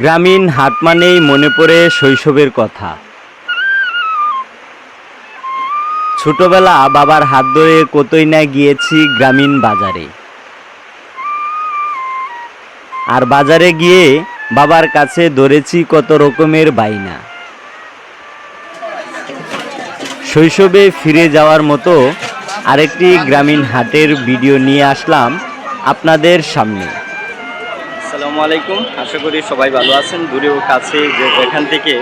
গ্রামীণ হাট মানেই মনে পড়ে শৈশবের কথা। ছোটবেলা বাবার হাত ধরে কতই না গিয়েছি গ্রামীণ বাজারে। আর বাজারে গিয়ে বাবার কাছে ধরেছি কত রকমের বাইনা শৈশবে ফিরে যাওয়ার মতো আরেকটি গ্রামীণ হাটের ভিডিও নিয়ে আসলাম আপনাদের সামনে। আসসালামু আলাইকুম। আশা করি সবাই ভালো আছেন। দূরে ও কাছে যে এখান থেকে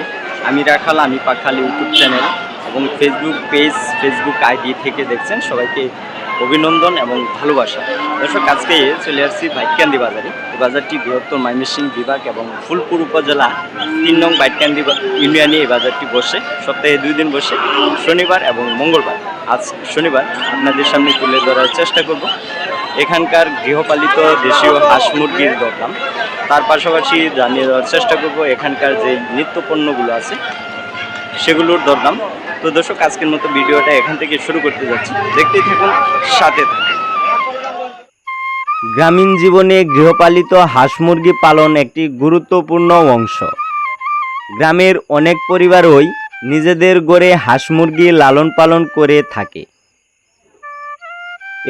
আমি রাখাল, আমি পাখাল ইউটিউব চ্যানেল এবং ফেসবুক পেজ ফেসবুক আইডি থেকে দেখছেন সবাইকে অভিনন্দন এবং ভালোবাসা। দর্শক, আজকে চলে আসছি বাইটকান্দি বাজারে। এই বাজারটি বৃহত্তর ময়মনসিংহ বিভাগ এবং ফুলপুর উপজেলা তিন নং বাইটকান্দি ইউনিয়নে এই বাজারটি বসে। সপ্তাহে দুই দিন বসে, শনিবার এবং মঙ্গলবার। আজ শনিবার আপনাদের সামনে তুলে ধরার চেষ্টা করব। এখানকার গৃহপালিত দেশীয় হাঁস মুরগির দরদাম। তার পাশাপাশি জানিয়ে দেওয়ার চেষ্টা করব, এখানকার যে নিত্য পণ্যগুলো আছে, সেগুলোর দরদাম। তো দর্শক, আজকের মতো ভিডিওটা এখান থেকে শুরু করতে যাচ্ছি। দেখতেই থাকুন, সাথে গ্রামীণ জীবনে গৃহপালিত হাঁস মুরগি পালন একটি গুরুত্বপূর্ণ অংশ। গ্রামের অনেক পরিবারই নিজেদের গড়ে হাঁস মুরগি লালন পালন করে থাকে।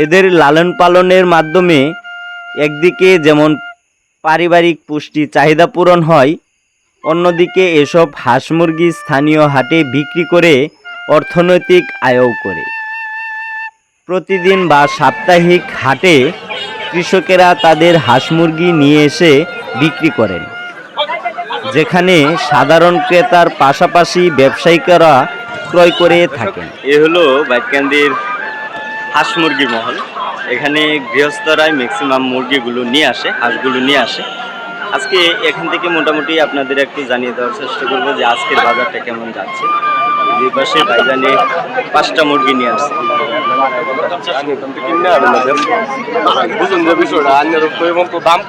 এদের লালন পালনের মাধ্যমে একদিকে যেমন পারিবারিক পুষ্টি চাহিদা পূরণ হয়। অন্যদিকে এসব হাঁস মুরগি স্থানীয় হাটে বিক্রি করে অর্থনৈতিক আয়ও করে। প্রতিদিন বা সাপ্তাহিক হাটে কৃষকেরা তাদের হাঁস মুরগি নিয়ে এসে বিক্রি করেন। যেখানে সাধারণ ক্রেতার পাশাপাশি ব্যবসায়িকরা ক্রয় করে থাকেন। এ হলো বাইকান্দির হাঁস মুরগি মহল। এখানে গৃহস্থরাই ম্যাক্সিমাম মুরগিগুলো নিয়ে আসে, হাঁসগুলো নিয়ে আসে। আজকে এখান থেকে মোটামুটি আপনাদের একটু জানিয়ে দেওয়ার চেষ্টা করব যে আজকের বাজারটা কেমন যাচ্ছে। যে পাশে ভাইজানে পাঁচটা মুরগি নিয়ে আসছে। বুঝুন যে বিষয়টা আন্যের এবং দাম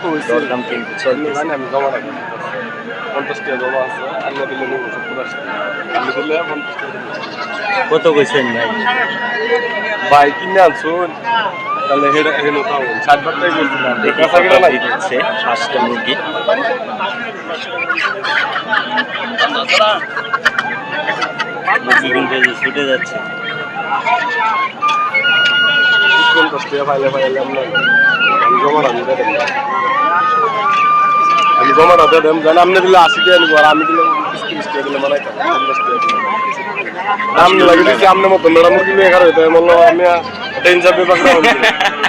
কত কইছেন ভাই? ভাই, কিনে আনছুন তাহলে হেড হেলো তাও ষাট বার বলছি না দেখি কাঁচা কিনা নাই? দিচ্ছে মুরগি। মুরগি ছুটে যাচ্ছে। পঞ্চাশ টাকা পাইলে পাইলে আমরা আমি জমা রাখি দেন আমি জমা রাখতে দেন জানি আপনি দিলে আশি টাকা নিবো আর আমি দিলে তিরিশ টাকা দিলে মানে পঞ্চাশ টাকা দিলে দাম লাগে দিচ্ছি আপনার মতো মেরা মুরগি নিয়ে খারাপ হইতে বলল আমি ট্রেন পাকড়া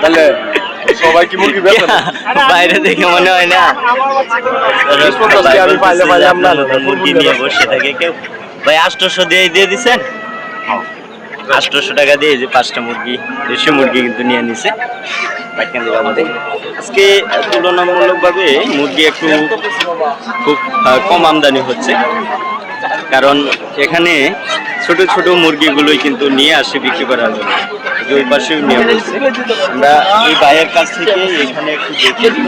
তাহলে সবাই কি মুরগি বেচে বাইরে দেখে মনে হয় না। টাকা আমি পাইলে পাইলে আমরা মুরগি নিয়ে বসে থাকে কেউ। ভাই আটশোশো দিয়ে দিয়ে দিছেন? আটশোশো টাকা দিয়ে যে পাঁচটা মুরগি, দেশি মুরগি কিন্তু নিয়ে নিছে। আজকে তুলনামূলকভাবে মুরগি একটু খুব কম আমদানি হচ্ছে। কারণ এখানে ছোট ছোট মুরগিগুলোই কিন্তু নিয়ে আসে বিক্রি করার জন্য। ওই পাশেও নিয়ে বসছে আমরা এই ভাইয়ের কাছ থেকে এখানে একটু দেখি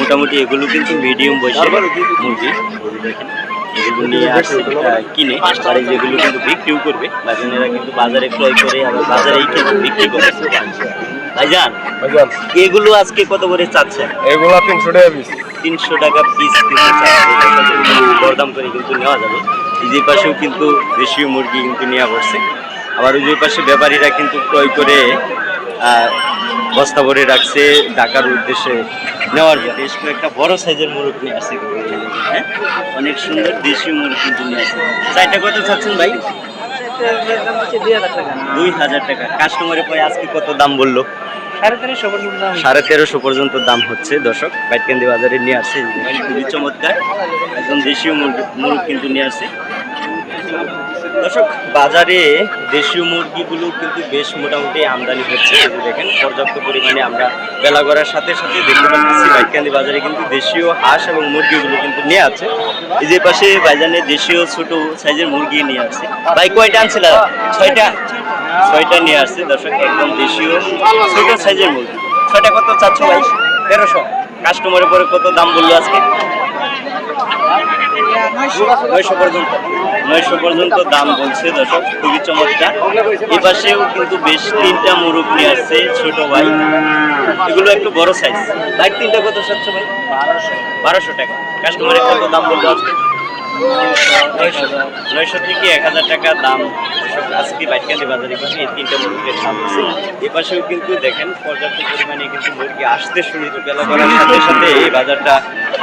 মোটামুটি এগুলো কিন্তু মিডিয়াম বয়সের মুরগি। দেখেন এগুলো নিয়ে আসে কিনে বাড়ি যেগুলো কিন্তু বিক্রিও করবে। বাজানেরা কিন্তু বাজারে ক্রয় করে আবার বাজারেই কিন্তু বিক্রি করে। ভাইজান ভাইজান। এগুলো আজকে কত করে চাচ্ছেন? এগুলা তিনশো টাকা পিস তিনশো টাকা পিস দরদাম করে কিন্তু নেওয়া যাবে। এই পাশেও কিন্তু দেশীয় মুরগি কিন্তু নেওয়া পড়ছে আবার ওই যে পাশে ব্যাপারীরা কিন্তু ক্রয় করে আহ, বস্তা ভরে রাখছে ঢাকার উদ্দেশ্যে নেওয়ার জন্য। বেশ একটা বড় সাইজের মুরগি নিয়ে আসছে যে, হ্যাঁ অনেক সুন্দর দেশীয় মুরগি কিন্তু নিয়ে আসছে চারটা কত চাচ্ছেন ভাই? দুই হাজার টাকা। কাস্টমারে পরে আজকে কত দাম বলল? সাড়ে তেরোশো পর্যন্ত দাম হচ্ছে। দর্শক। বাইটকান্দি বাজারে নিয়ে আসছে। খুবই চমৎকার। একদম দেশীয় মুরগি মুরগ কিন্তু নিয়ে আসছে। দর্শক, বাজারে দেশীয় মুরগিগুলো কিন্তু বেশ মোটামুটি আমদানি হচ্ছে দেখেন, পর্যাপ্ত পরিমাণে আমরা বেলা করার সাথে সাথে দেখতে পাচ্ছি বাইটকান্দি বাজারে কিন্তু দেশীয় হাঁস এবং মুরগিগুলো কিন্তু নিয়ে আছে। এই যে পাশে বাইজানে দেশীয় ছোট সাইজের মুরগি নিয়ে আসছে। ভাই, কয়টা আনছিল? ছয়টা? ছয়টা নিয়ে আসছে দর্শক, একদম দেশীয় ছোট সাইজের মুরগি। ছয়টা কত চাচ্ছ ভাই? তেরোশো। কাস্টমারের পরে কত দাম বলল আজকে? নয়শো পর্যন্ত নয়শো পর্যন্ত দাম বলছে দর্শক, খুবই চমৎকার। এপাশেও কিন্তু বেশ তিনটা মুরগ আছে ছোট ভাই। এগুলো একটু বড় সাইজ বাইক তিনটা কত চাচ্ছে ভাই? বারোশো। টাকা। কাস্টমারের কত দাম বলতে আজকে? নয়শো থেকে এক হাজার টাকা দাম আজকে বাইকান্দি বাজারে কিন্তু এই তিনটা মুরগির দাম আছে। এ পাশেও কিন্তু দেখেন পর্যাপ্ত পরিমাণে কিন্তু মুরগি আসতে শুরু বেলা করার সাথে সাথে এই বাজারটা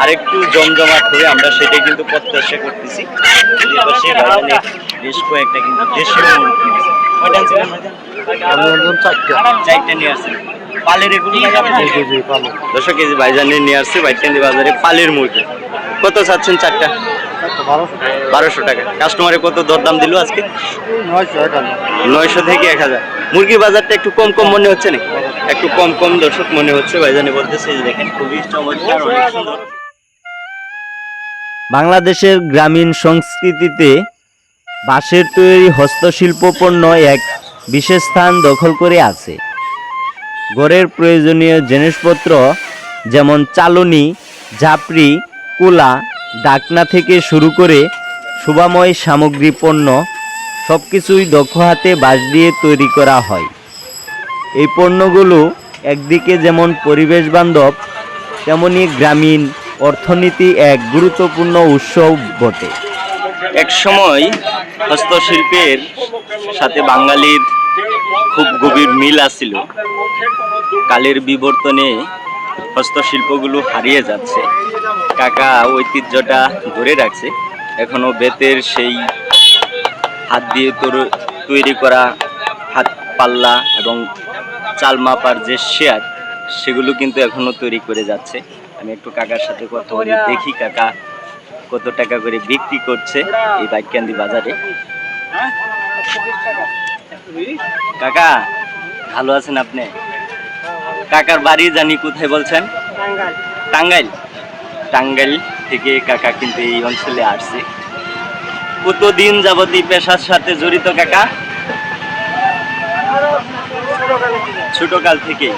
আরেকটু জমজমাট হয়ে আমরা সেটাই কিন্তু প্রত্যাশা করতেছি। এ পাশে বাজারে বেশ কয়েকটা কিন্তু দেশীয় মুরগি? চারটা নিয়ে আসছেন। পালের এগুলো? দর্শক কেজি ভাইজানে নিয়ে আসছে বাইকান্দি বাজারে পালের মুরগি। কত চাচ্ছেন চারটা? বারোশো টাকা। কাস্টমারে কত দরদাম দিল আজকে? নয়শো থেকে এক হাজার। মুরগির বাজারটা একটু কম কম মনে হচ্ছে না একটু কম কম দর্শক মনে হচ্ছে ভাইজানে বলতেছে দেখেন খুবই চমৎকার অনেক সুন্দর। বাংলাদেশের গ্রামীণ সংস্কৃতিতে বাঁশের তৈরি হস্তশিল্প পণ্য এক বিশেষ স্থান দখল করে আছে। ঘরের প্রয়োজনীয় জিনিসপত্র যেমন চালনি ঝাপড়ি কুলা ডাকনা থেকে শুরু করে শোভাময় সামগ্রী পণ্য সব কিছুই দক্ষ হাতে বাঁশ দিয়ে তৈরি করা হয়। এই পণ্যগুলো একদিকে যেমন পরিবেশ বান্ধব, তেমনি গ্রামীণ অর্থনীতি এক গুরুত্বপূর্ণ উৎসব বটে। এক সময় হস্তশিল্পের সাথে বাঙালির খুব গভীর মিল আছিল। কালের বিবর্তনে হস্তশিল্পগুলো হারিয়ে যাচ্ছে। কাকা ঐতিহ্যটা ধরে রাখছে। এখনও বেতের সেই হাত দিয়ে তৈরি- করা হাত পাল্লা এবং চাল মাপার যে শেয়ার, সেগুলো কিন্তু এখনও তৈরি করে যাচ্ছে। আমি একটু কাকার সাথে কথা বলি। দেখি কাকা কত টাকা করে বিক্রি করছে এই বাইককান্দি বাজারে। কাকা, ভালো আছেন আপনি? কাকার বাড়ি জানি কোথায় বলছেন? টাঙ্গাইল। টাঙ্গাইল? থেকে কাকা কিন্তু এই অঞ্চলে আসছে। কতদিন যাবত এই পেশার সাথে জড়িত কাকা? ছোটকাল থেকেই।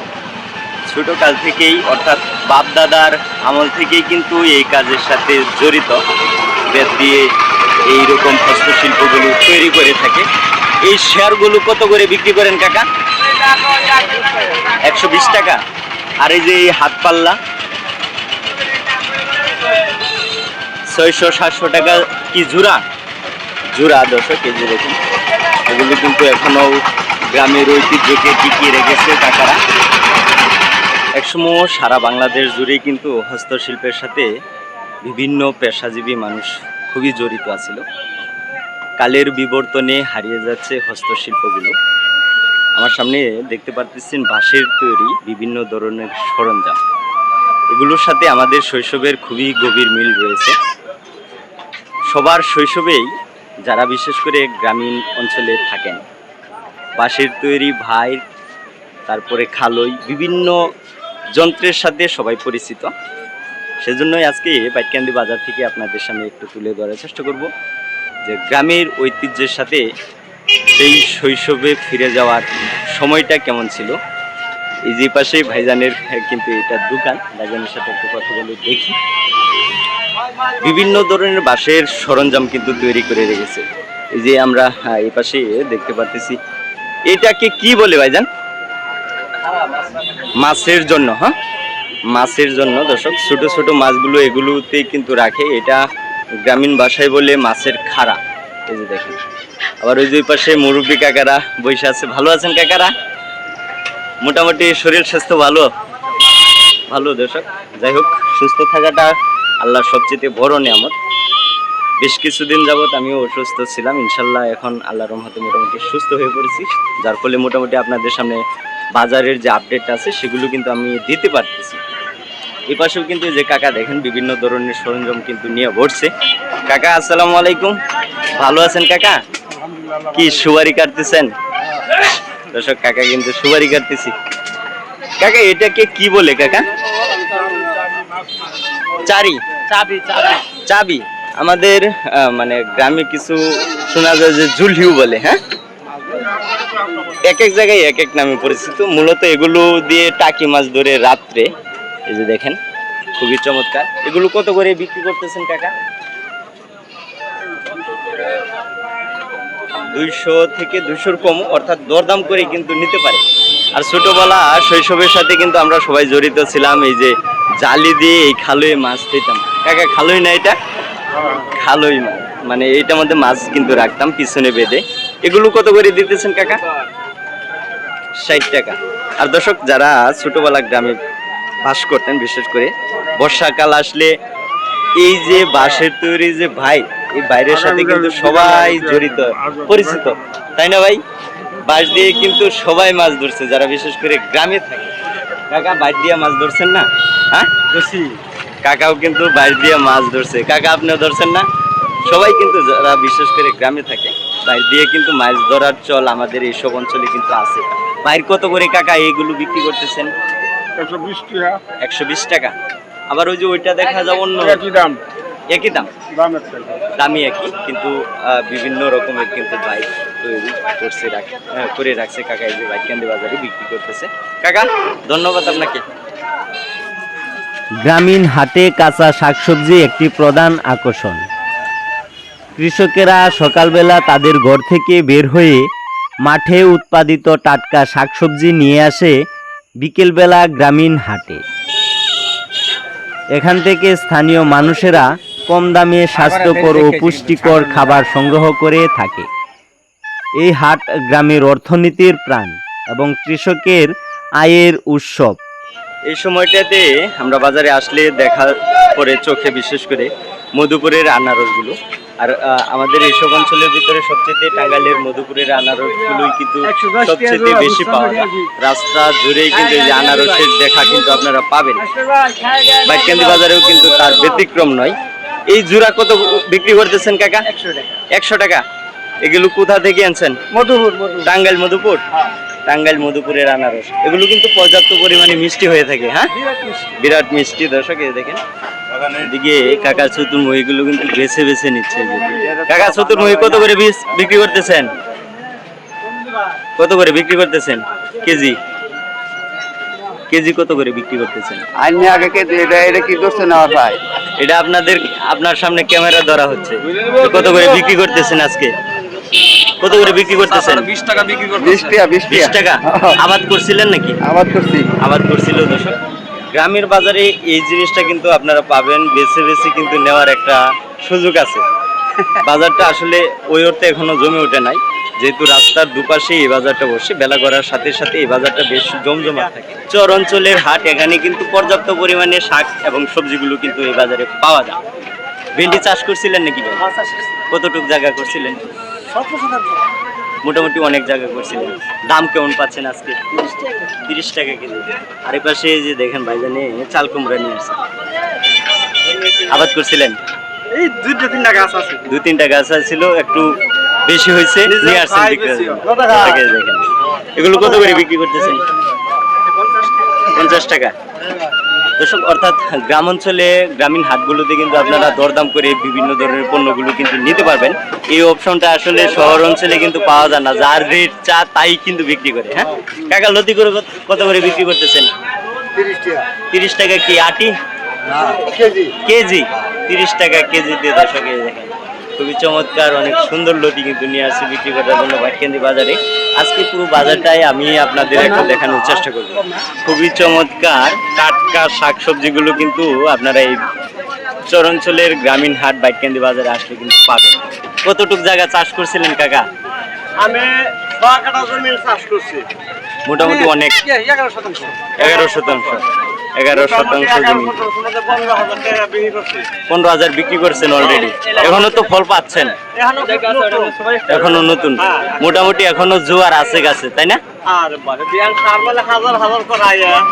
ছোটকাল থেকেই অর্থাৎ বাপ দাদার আমল থেকেই কিন্তু এই কাজের সাথে জড়িত। বেত দিয়ে এইরকম হস্তশিল্পগুলো তৈরি করে থাকে। এই শেয়ারগুলো কত করে বিক্রি করেন কাকা? একশো বিশ টাকা। আর এই যে হাত পাল্লা, ছয়শো সাতশো টাকা কি জুরা? জোড়া দর্শক কেজি দেখুন এগুলো কিন্তু এখনও গ্রামের ঐতিহ্যকে টিকিয়ে রেখেছে কাকারা। একসময় সারা বাংলাদেশ জুড়েই কিন্তু হস্তশিল্পের সাথে বিভিন্ন পেশাজীবী মানুষ খুবই জড়িত আছিল। কালের বিবর্তনে হারিয়ে যাচ্ছে হস্তশিল্পগুলো। আমার সামনে দেখতে পারতেছেন বাঁশের তৈরি বিভিন্ন ধরনের সরঞ্জাম। এগুলোর সাথে আমাদের শৈশবের খুবই গভীর মিল রয়েছে। সবার শৈশবেই যারা বিশেষ করে গ্রামীণ অঞ্চলে থাকেন, বাঁশের তৈরি ভাই, তারপরে খালই, বিভিন্ন যন্ত্রের সাথে সবাই পরিচিত। সেজন্যই আজকে বাইটকান্দি বাজার থেকে আপনাদের সামনে একটু তুলে ধরার চেষ্টা করব যে গ্রামের ঐতিহ্যের সাথে সেই শৈশবে ফিরে যাওয়ার সময়টা কেমন ছিল? এই যে পাশে ভাইজানের কিন্তু এটা দোকান ভাইজানের সাথে একটু কথা বলে দেখি। বিভিন্ন ধরনের বাঁশের সরঞ্জাম কিন্তু তৈরি করে রেখেছে। এই যে আমরা হ্যাঁ, এই পাশে দেখতে পারতেছি। এটাকে কি বলে ভাইজান? মাছের জন্য হ্যাঁ? মাছের জন্য দর্শক ছোট ছোট মাছগুলো এগুলোতে কিন্তু রাখে। এটা গ্রামীণ ভাষায় বলে মাছের খাড়া। এই যে দেখেন। আবার ওই দুই পাশে মুরব্বী কাকারা বসে আছে। ভালো আছেন কাকারা? মোটামুটি শরীর স্বাস্থ্য ভালো? ভালো দর্শক। যাই হোক, সুস্থ থাকাটা আল্লাহর সবচেয়ে বড় নিয়ামত। বেশ কিছুদিন যাবত আমিও অসুস্থ ছিলাম। ইনশাল্লাহ এখন আল্লাহর রহমতে মোটামুটি সুস্থ হয়ে পড়েছি। যার ফলে মোটামুটি আপনাদের সামনে বাজারের যে আপডেট আছে, সেগুলো কিন্তু আমি দিতে পারতেছি। এই পাশেও কিন্তু যে কাকা দেখেন, বিভিন্ন ধরনের সরঞ্জাম কিন্তু নিয়ে ভরছে। কাকা, আসসালামু আলাইকুম। ভালো আছেন কাকা? কি সুবারি কাটতেছেন? দর্শক কাকা কিন্তু সুবারি কাটতেছি। কাকা এটাকে কি বলে কাকা? চারি চাবি চাবি। চাবি। আমাদের মানে গ্রামে কিছু শোনা যায় যে জুলহিউ বলে হ্যাঁ? এক এক জায়গায় এক এক নামে পরিচিত। মূলত এগুলো দিয়ে টাকি মাছ ধরে রাত্রে এই যে দেখেন খুবই চমৎকার। এগুলো কত করে বিক্রি করতেছেন কাকা? দুইশো থেকে দুইশোর কম, অর্থাৎ দরদাম করে কিন্তু নিতে পারে। আর ছোটবেলা শৈশবের সাথে কিন্তু আমরা সবাই জড়িত ছিলাম, এই যে জালি দিয়ে এই খালুয়ে মাছ খেতাম কাকা খালুই না এটা? খালুই মাছ। মানে এইটার মধ্যে মাছ কিন্তু রাখতাম, পিছনে বেঁধে। এগুলো কত করে দিতেছেন কাকা? ষাট টাকা। আর দর্শক, যারা ছোটবেলা গ্রামে বাস করতেন, বিশেষ করে বর্ষাকাল আসলে এই যে বাঁশের তৈরি যে ভাই এই বাইরের সাথে কিন্তু সবাই জড়িত পরিচিত। তাই না ভাই? বাঁশ দিয়ে কিন্তু সবাই মাছ ধরছে যারা বিশেষ করে গ্রামে থাকে। কাকা বাইর দিয়ে মাছ ধরছেন না? হ্যাঁ? কাকাও কিন্তু বাইর দিয়ে মাছ ধরছে। কাকা আপনিও ধরছেন না? সবাই কিন্তু যারা বিশেষ করে গ্রামে থাকে বাইর দিয়ে কিন্তু মাছ ধরার চল আমাদের এইসব অঞ্চলে কিন্তু আছে। বাইর কত করে কাকা এইগুলো বিক্রি করতেছেন? একশো বিশ টাকা। একশো বিশ টাকা। আবার ওই যে ওইটা দেখা যায় অন্য দাম। একই দাম? দাম একই কিন্তু বিভিন্ন রকমের কিন্তু বাইক তৈরি করছে রাখ করে রাখছে কাকা এই যে বাইক কেন্দ্রে বাজারে বিক্রি করতেছে। কাকা ধন্যবাদ আপনাকে। গ্রামীণ হাটে কাঁচা শাকসবজি একটি প্রধান আকর্ষণ। কৃষকেরা সকালবেলা তাদের ঘর থেকে বের হয়ে মাঠে উৎপাদিত টাটকা শাকসবজি নিয়ে আসে বিকেলবেলা গ্রামীণ হাটে। এখান থেকে স্থানীয় মানুষেরা কম দামে স্বাস্থ্যকর ও পুষ্টিকর খাবার সংগ্রহ করে থাকে। এই হাট গ্রামের অর্থনীতির প্রাণ এবং কৃষকের আয়ের উৎসব। এই সময়টাতে আমরা বাজারে আসলে দেখা পড়ে চোখে বিশেষ করে মধুপুরের আনারসগুলো। আর আমাদের এইসব অঞ্চলের ভিতরে সবচেয়ে টাঙ্গাইলের মধুপুরের আনারসগুলোই কিন্তু সবচেয়ে বেশি পাওয়া যায়। রাস্তা জুড়েই কিন্তু এই আনারসের দেখা কিন্তু আপনারা পাবেন। বাইকান্দি বাজারেও কিন্তু তার ব্যতিক্রম নয়। এই জোড়া কত বিক্রি করতেছেন কাকা? একশো টাকা। এগুলো কোথা থেকে আনছেন? মধুপুর টাঙ্গাইল মধুপুর? টাঙ্গাইল মধুপুরের আনারস। এগুলো কিন্তু পর্যাপ্ত পরিমাণে মিষ্টি হয়ে থাকে হ্যাঁ? বিরাট মিষ্টি। দর্শক এই দেখেন। এদিকে কাকা চতুর্মুখী গুলো কিন্তু বেছে বেছে নিচ্ছে। কাকা চতুর্মুখী কত করে বিক্রি করতেছেন? কত করে বিক্রি করতেছেন? কেজি? কেজি কত করে বিক্রি করতেছেন? আইনি আগে কে এটা এটা কি করছে নেওয়া ভাই? এটা আপনাদের আপনার সামনে ক্যামেরা ধরা হচ্ছে। কত করে বিক্রি করতেছেন আজকে? কত করে বিক্রি করতেছেন? বিশ টাকা বিক্রি করতে বিশ টাকা বিশ বিশ টাকা। টাকা? আবাদ করছিলেন নাকি? আবাদ করছি। আবাদ করছিল দর্শক। গ্রামের বাজারে এই জিনিসটা কিন্তু আপনারা পাবেন। বেছে বেছে কিন্তু নেওয়ার একটা সুযোগ আছে। বাজারটা আসলে ওই অর্থে এখনও জমে ওঠে নাই। যেহেতু রাস্তার দুপাশে এই বাজারটা বসে বেলা করার সাথে সাথে এই বাজারটা বেশ জমজমাট থাকে। চর অঞ্চলের হাট এখানে কিন্তু পর্যাপ্ত পরিমাণে শাক এবং সবজিগুলো কিন্তু এই বাজারে পাওয়া যায়। ভেন্ডি চাষ করছিলেন নাকি ভাই? কতটুক জায়গা করছিলেন? মোটামুটি অনেক জায়গা করছিলেন। দাম কেমন পাচ্ছেন আজকে? তিরিশ টাকা। কেজি। আর পাশে যে দেখেন ভাইজানে চাল কুমড়া নিয়ে আসছে। আবাদ করছিলেন? এই দুইটা তিনটা গাছ আছে। দু তিনটা গাছ ছিল একটু বেশি হয়েছে নিয়ে আসছেন দেখেন এগুলো কত করে বিক্রি করতেছেন? পঞ্চাশ টাকা। দর্শক অর্থাৎ গ্রাম অঞ্চলে গ্রামীণ হাটগুলোতে কিন্তু আপনারা দরদাম করে বিভিন্ন ধরনের পণ্যগুলো কিন্তু নিতে পারবেন। এই অপশনটা আসলে শহর অঞ্চলে কিন্তু পাওয়া যায় না। যার রেট চা তাই কিন্তু বিক্রি করে হ্যাঁ? কাকা লতি করে কত- কত করে বিক্রি করতেছেন? তিরিশ টাকা। তিরিশ টাকা কি আটি? কেজি? তিরিশ টাকা কেজি কেজিতে দর্শকে দেখেন। খুবই চমৎকার অনেক সুন্দর লতি কিন্তু নিয়ে আসছে বিক্রি করার জন্য ভাটকেন্দি বাজারে। আজকে পুরো বাজারটাই আমি আপনাদের একটু দেখানোর চেষ্টা করব। খুবই চমৎকার টাটকা শাকসবজিগুলো কিন্তু আপনারা এই চরাঞ্চলের গ্রামীণ হাট বাইকেন্দি বাজারে আসলে কিন্তু পাবেন। কতটুক জায়গা চাষ করছিলেন কাকা? আমি কাটা জমি চাষ করছি। মোটামুটি অনেক। এগারো শতাংশ। এগারো শতাংশ। এগারো শতাংশ জমি। পনেরো হাজার বিক্রি করছেন অলরেডি এখনও তো ফল পাচ্ছেন। এখনও নতুন। মোটামুটি এখনও জোয়ার আছে গাছে তাই না?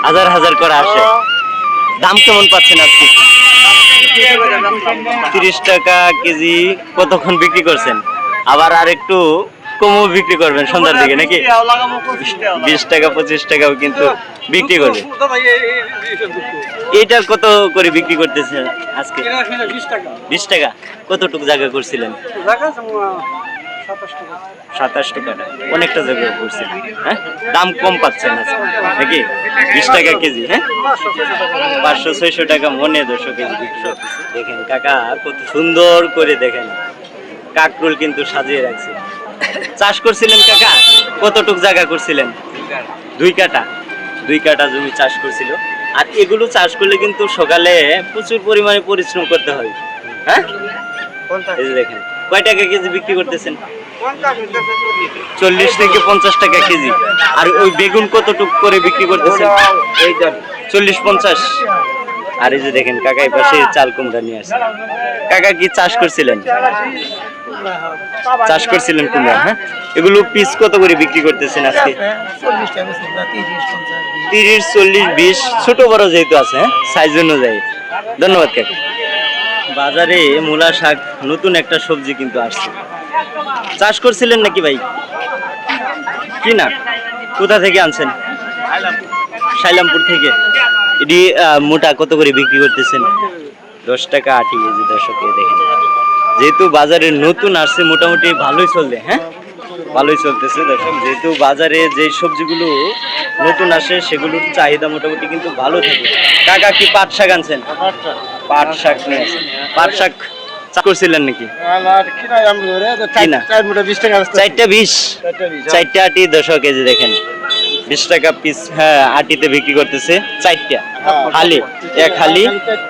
হাজার হাজার করে আসে। দাম কেমন পাচ্ছেন আজকে? তিরিশ টাকা কেজি কতক্ষণ বিক্রি করছেন? আবার আর একটু কমও বিক্রি করবেন সন্ধ্যার দিকে নাকি? বিশ টাকা পঁচিশ টাকাও কিন্তু বিক্রি করবে। এইটা কত করে বিক্রি করতেছেন আজকে? বিশ টাকা। কতটুকু জায়গা করছিলেন? সাতাশ টাকাটা অনেকটা জায়গায় করছেন হ্যাঁ? দাম কম পাচ্ছেন আজকে নাকি? বিশ টাকা কেজি হ্যাঁ? পাঁচশো ছয়শো টাকা। মনে দুশো কেজি। দেখেন কাকা কত সুন্দর করে দেখেন। কাকরুল কিন্তু সাজিয়ে রাখছে। চাষ করছিলেন কাকা? কতটুক জায়গা করছিলেন? দুই কাটা দুই কাটা জমি চাষ করছিল। আর এগুলো চাষ করলে কিন্তু সকালে প্রচুর পরিমাণে পরিশ্রম করতে হয়। হ্যাঁ? দেখেন কয় টাকা কেজি বিক্রি করতেছেন? চল্লিশ। থেকে পঞ্চাশ টাকা কেজি। আর ওই বেগুন কতটুক করে বিক্রি করতেছেন? চল্লিশ পঞ্চাশ। আর এই যে দেখেন কাকা এই পাশে চাল কুমড়া নিয়ে আসছে। কাকা কি চাষ করছিলেন? চাষ করছিলেন কুমড়া হ্যাঁ? এগুলো পিস কত করে বিক্রি করতেছেন আজকে? তিরিশ, চল্লিশ, বিশ, ছোট বড় যেহেতু আছে হ্যাঁ? সাইজ অনুযায়ী। ধন্যবাদ, কাকা। বাজারে মূলা শাক, নতুন একটা সবজি কিন্তু আসছে। চাষ করছিলেন নাকি ভাই? কি না কোথা থেকে আনছেন? সাইলামপুর থেকে। এটি মোটা কত করে বিক্রি করতেছেন? দশ টাকা আটি কেজি দশকে দেখেন। যেহেতু বাজারে নতুন আসছে, মোটামুটি ভালোই চলবে হ্যাঁ? ভালোই চলতেছে দর্শক যেহেতু বাজারে যে সবজিগুলো নতুন আসে, সেগুলোর চাহিদা মোটামুটি কিন্তু ভালো থাকে। কাকা কি পাট শাক আনছেন? পাট শাক পাট শাক করছিলেন নাকি? চারটা বিশ। আটি কেজি, দেখেন। বিশ টাকা পিস হ্যাঁ আটিতে বিক্রি করতেছে হালি, এক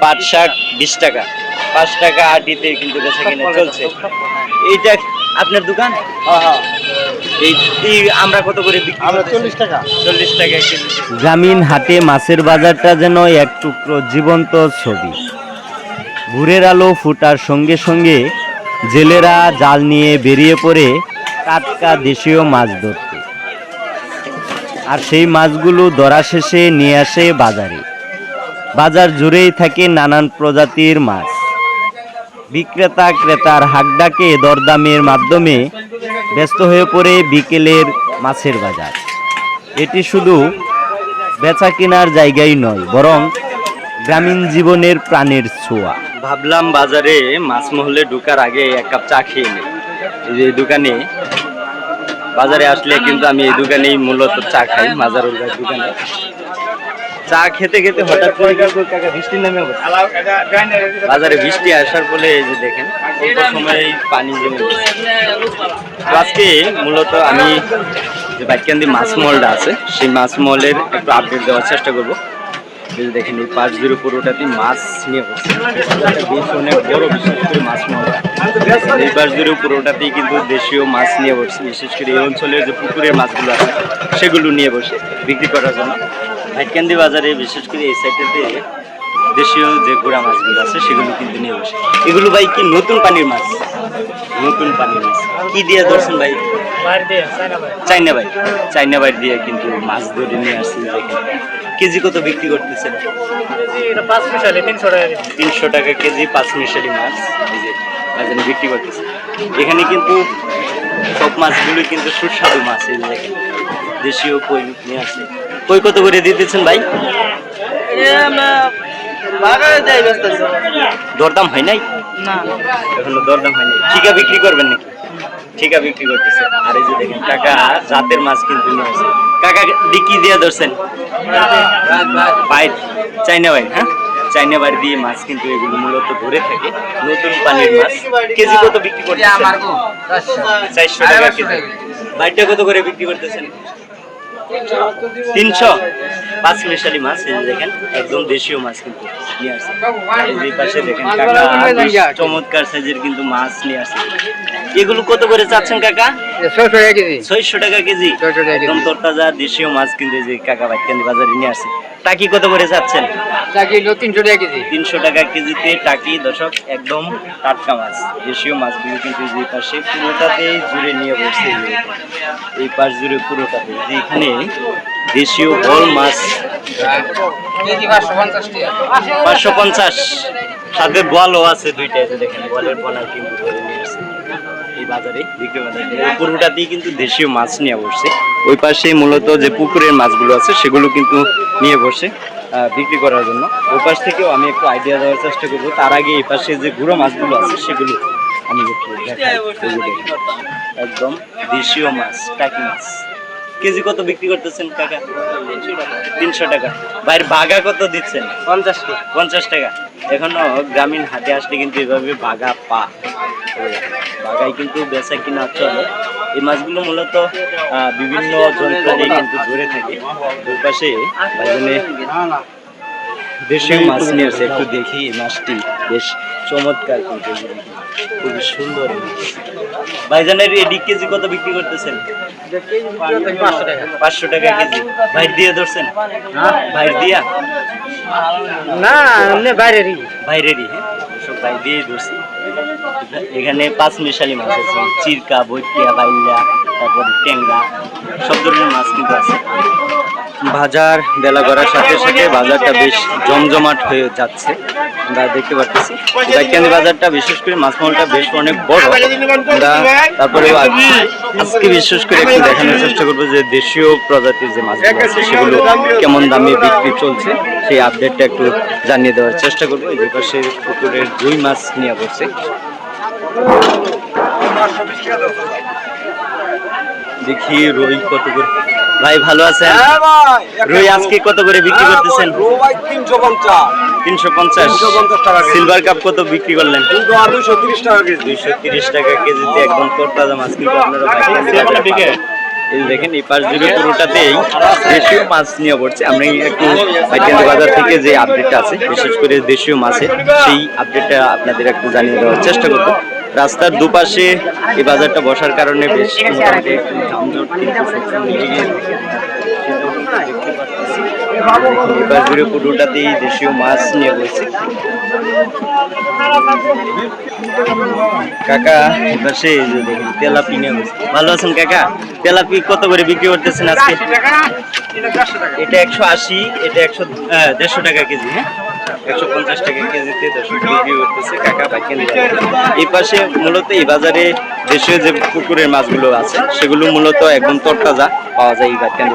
পাট শাক বিশ টাকা। পাঁচ টাকা আটিতে কিন্তু বেচা কিনা চলছে। এইটা আপনার দোকান? এই এই আমরা কত করে বিক্রি চল্লিশ টাকা। চল্লিশ টাকা গ্রামীণ হাটে মাছের বাজারটা যেন এক টুকরো জীবন্ত ছবি। ভোরের আলো ফুটার সঙ্গে সঙ্গে জেলেরা জাল নিয়ে বেরিয়ে পড়ে টাটকা দেশীয় মাছ ধরতে। আর সেই মাছগুলো ধরা শেষে নিয়ে আসে বাজারে। বাজার জুড়েই থাকে নানান প্রজাতির মাছ। বিক্রেতা ক্রেতার হাকডাকে দরদামের মাধ্যমে ব্যস্ত হয়ে পড়ে বিকেলের মাছের বাজার। এটি শুধু বেচা কেনার জায়গাই নয়, বরং গ্রামীণ জীবনের প্রাণের ছোঁয়া। ভাবলাম বাজারে মাছ মহলে ঢোকার আগে এক কাপ চা খেয়ে নিই। এই দোকানে বাজারে আসলে কিন্তু আমি এই দোকানেই মূলত চা খাই মাজারুল দোকানে। চা খেতে খেতে হঠাৎ করে কাকা নামে বাজারে বৃষ্টি আসার ফলে এই যে দেখেন, অল্প পানি জমে। আজকে মূলত আমি যে বাইকান্দি মাছ মহলটা আছে, সেই মাছ মহলের একটু আপডেট দেওয়ার চেষ্টা করব। দেখেন, এই পাঁচ জিরো পুরোটাতেই মাছ নিয়ে বসছে অনেক বড় বিশেষ করে মাছ মহল এই পাঁচ জিরো পুরোটাতেই কিন্তু দেশীয় মাছ নিয়ে বসছে বিশেষ করে এই অঞ্চলের যে পুকুরের মাছগুলো আছে, সেগুলো নিয়ে বসে বিক্রি করার জন্য। ভাইকান্দি বাজারে বিশেষ করে এই সাইডটাতে দেশীয় যে গুড়া মাছগুলো আছে সেগুলো কিন্তু নিয়ে বসে। এগুলো ভাই কি নতুন পানির মাছ? নতুন পানির মাছ। কি দিয়ে ধরছেন ভাই? চাইনা ভাই চাইনা বাইর দিয়ে কিন্তু মাছ ধরে নিয়ে আসছেন দেখেন। কেজি কত বিক্রি করতেছেন? তিনশো টাকা কেজি। পাঁচ মিশালি মাছ। এই যে বাজারে বিক্রি করতেছে। এখানে কিন্তু সব মাছগুলো কিন্তু সুস্বাদু মাছ এই দেখেন। দেশীয় কই নিয়ে আসে কই কত করে দিতেছেন ভাই? দরদাম হয় নাই? এখনও দরদাম হয় নাই। ঠিকা বিক্রি করবেন নাকি? ঠিকা বিক্রি করতেছে। আর এই যে দেখেন কাকা জাতের মাছ কিন্তু কাকা ডিকি দিয়ে ধরছেন। বাইর চাইনা বাইর হ্যাঁ? চাইনা বাইর দিয়ে মাছ কিন্তু এগুলো মূলত ধরে থাকে। নতুন পানির মাছ। কেজি কত বিক্রি করতেছেন? চারশো টাকা কেজি। বাইরটা কত করে বিক্রি করতেছেন? তিনশো? পাঁচ মিশালি মাছ এই দেখেন একদম দেশীয় মাছ কিন্তু নিয়ে আসছে। আর পাশে দেখেন কাকা চমৎকার সাইজের কিন্তু মাছ নিয়ে আসছে। এগুলো কত করে চাচ্ছেন কাকা? ছয়শো টাকা কেজি। 600 টাকা কেজি। একদম তরতাজা দেশীয় মাছ কিন্তু যে কাকা বাইকান্দি বাজারে নিয়ে আসছে। টাকি কত করে চাচ্ছেন? তিনশো টাকা কেজিতে টাকি দশক একদম টাটকা মাছ। দেশীয় মাছগুলো কিন্তু যে পাশে পুরোটাতেই জুড়ে নিয়ে বসছে। এই পাশ জুড়ে পুরোটাতে যে এখানে দেশীয় বল মাছ পাঁচশো পঞ্চাশ। সাথে বলও আছে দুইটা যে দেখেন, বলের কিন্তু যে পুকুরের মাছগুলো আছে, সেগুলো কিন্তু নিয়ে বসে বিক্রি করার জন্য। ওই পাশ থেকেও আমি একটু আইডিয়া দেওয়ার চেষ্টা করব। তার আগে এই পাশে যে গুঁড়ো মাছগুলো আছে, সেগুলো আমি। একদম দেশীয় মাছ, টাকি মাছ। কেজি কত বিক্রি করতেছেন কাকা? তিনশো টাকা। ভাইয়ের বাঘা কত দিচ্ছেন? পঞ্চাশ পঞ্চাশ টাকা। এখনও গ্রামীণ হাটে আসলে কিন্তু এভাবে বাঘা পা। বাঘায় কিন্তু বেচা কিনা চলে। এই মাছগুলো মূলত বিভিন্ন যন্ত্র কিন্তু ধরে থাকে। দুপাশে দেশীয় মাছ নিয়েছে একটু দেখি মাছটি বেশ চমৎকার কিন্তু। খুবই সুন্দর ভাইজানের এডি কেজি কত বিক্রি করতেছেন? পাঁচশো টাকা কেজি। ভাই দিয়ে ধরছেন? ভাই দিয়া? না বাইরেরই। বাইরেরই হ্যাঁ? সব ভাই দিয়ে ধরছি। এখানে পাঁচ মিশালি মাছ আছে চিরকা বৈটিয়া বাইল্লা তারপর ট্যাংরা, সব ধরনের মাছ কিন্তু আছে। বাজার বেলা করার সাথে সাথে বাজারটা বেশ জমজমাট হয়ে যাচ্ছে, আমরা দেখতে পাচ্ছি বাইকানি বাজারটা বিশেষ করে মাছ মহলটা বেশ অনেক বড়। আমরা তারপরে আজকে বিশেষ করে একটু দেখানোর চেষ্টা করব যে দেশীয় প্রজাতির যে মাছগুলো আছে, সেগুলো কেমন দামে বিক্রি চলছে, সেই আপডেটটা একটু জানিয়ে দেওয়ার চেষ্টা করব। এই পাশে পুকুরের দুই মাছ নিয়ে বসছে দেখি রুই কত করে ভাই ভালো আছেন? রুই আজকে কত করে বিক্রি করতেছেন? তিনশো পঞ্চাশ। তিনশো পঞ্চাশ। টাকা সিলভার কাপ কত বিক্রি করলেন? দুশো তিরিশ টাকা কেজি। দুইশো তিরিশ টাকা কেজিতে একদম তরতাজা মাছ কিন্তু আপনারা বাইকানি বাজারে পাবেন। এই যে দেখেন এই জুড়ে পুরোটাতেই দেশীয় মাছ নিয়ে পড়ছে। আমরা একটু বাজার থেকে যে আপডেটটা আছে বিশেষ করে দেশীয় মাছের সেই আপডেটটা আপনাদের একটু জানিয়ে দেওয়ার চেষ্টা করব। রাস্তার দুপাশে এই বাজারটা বসার কারণে বেশ পাশ জুড়ে পুরোটাতেই দেশীয় মাছ নিয়ে বসছে কাকা দেখেন তেলাপি নিয়ে বসছে ভালো আছেন কাকা? তেলাপি কত করে বিক্রি করতেছেন আজকে? এটা একশো আশি এটা একশো দেড়শো টাকা কেজি হ্যাঁ? একশো পঞ্চাশ টাকা কেজিতে দর্শক বিক্রি করতেছে, কাকা বাইকেন এই পাশে মূলত এই বাজারে দেশীয় যে পুকুরের মাছগুলো আছে, সেগুলো মূলত একদম তরতাজা পাওয়া যায় এই বাইকেন